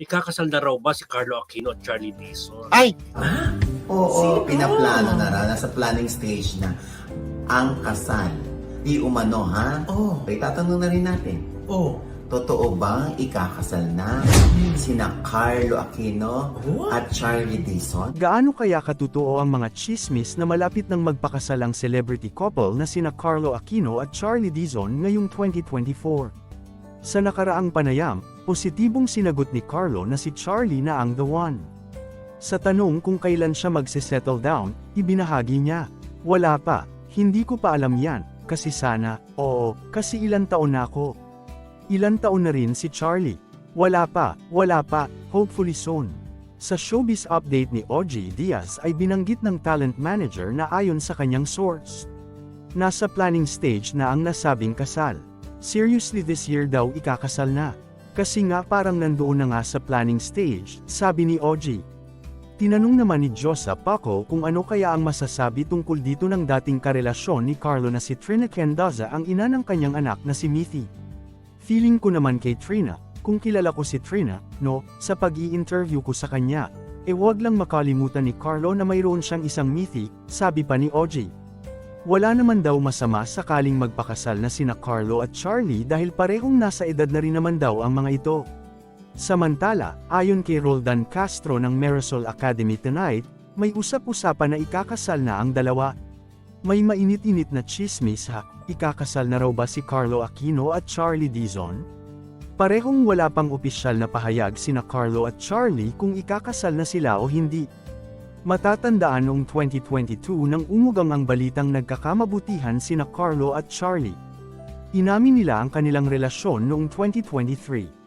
ikakasal na raw ba si Carlo Aquino at Charlie Dizon? Ay! Oo, pinaplano na raw. Nasa planning stage na ang kasal. Di umano, ha? Oo. Okay, tatanong na rin natin. Oh. Totoo bang ikakasal na sina Carlo Aquino What? at Charlie Dizon? Gaano kaya katotoo ang mga chismis na malapit ng magpakasal ang celebrity couple na sina Carlo Aquino at Charlie Dizon ngayong 2024? Sa nakaraang panayam, positibong sinagot ni Carlo na si Charlie na ang the one. Sa tanong kung kailan siya magse-settle down, ibinahagi niya, Wala pa, hindi ko pa alam yan, kasi sana, oo, kasi ilan taon na ako. Ilan taon na rin si Charlie? Wala pa, wala pa, hopefully soon. Sa showbiz update ni OG Diaz ay binanggit ng talent manager na ayon sa kanyang source. Nasa planning stage na ang nasabing kasal. Seriously this year daw ikakasal na. Kasi nga parang nandoon na nga sa planning stage, sabi ni OG. Tinanong naman ni Josa Paco kung ano kaya ang masasabi tungkol dito ng dating karelasyon ni Carlo na si Trina Candaza ang ina ng kanyang anak na si Mithy. Feeling ko naman kay Trina, kung kilala ko si Trina, no, sa pag interview ko sa kanya, e wag lang makalimutan ni Carlo na mayroon siyang isang Mithy, sabi pa ni OJ. Wala naman daw masama sakaling magpakasal na sina Carlo at Charlie dahil parehong nasa edad na rin naman daw ang mga ito. Samantala, ayon kay Roldan Castro ng Marisol Academy Tonight, may usap-usapan na ikakasal na ang dalawa. May mainit-init na chismis ha, ikakasal na raw ba si Carlo Aquino at Charlie Dizon? Parehong wala pang opisyal na pahayag sina Carlo at Charlie kung ikakasal na sila o hindi. Matatandaan noong 2022 nang umugang ang balitang nagkakamabutihan sina Carlo at Charlie. Inamin nila ang kanilang relasyon noong 2023.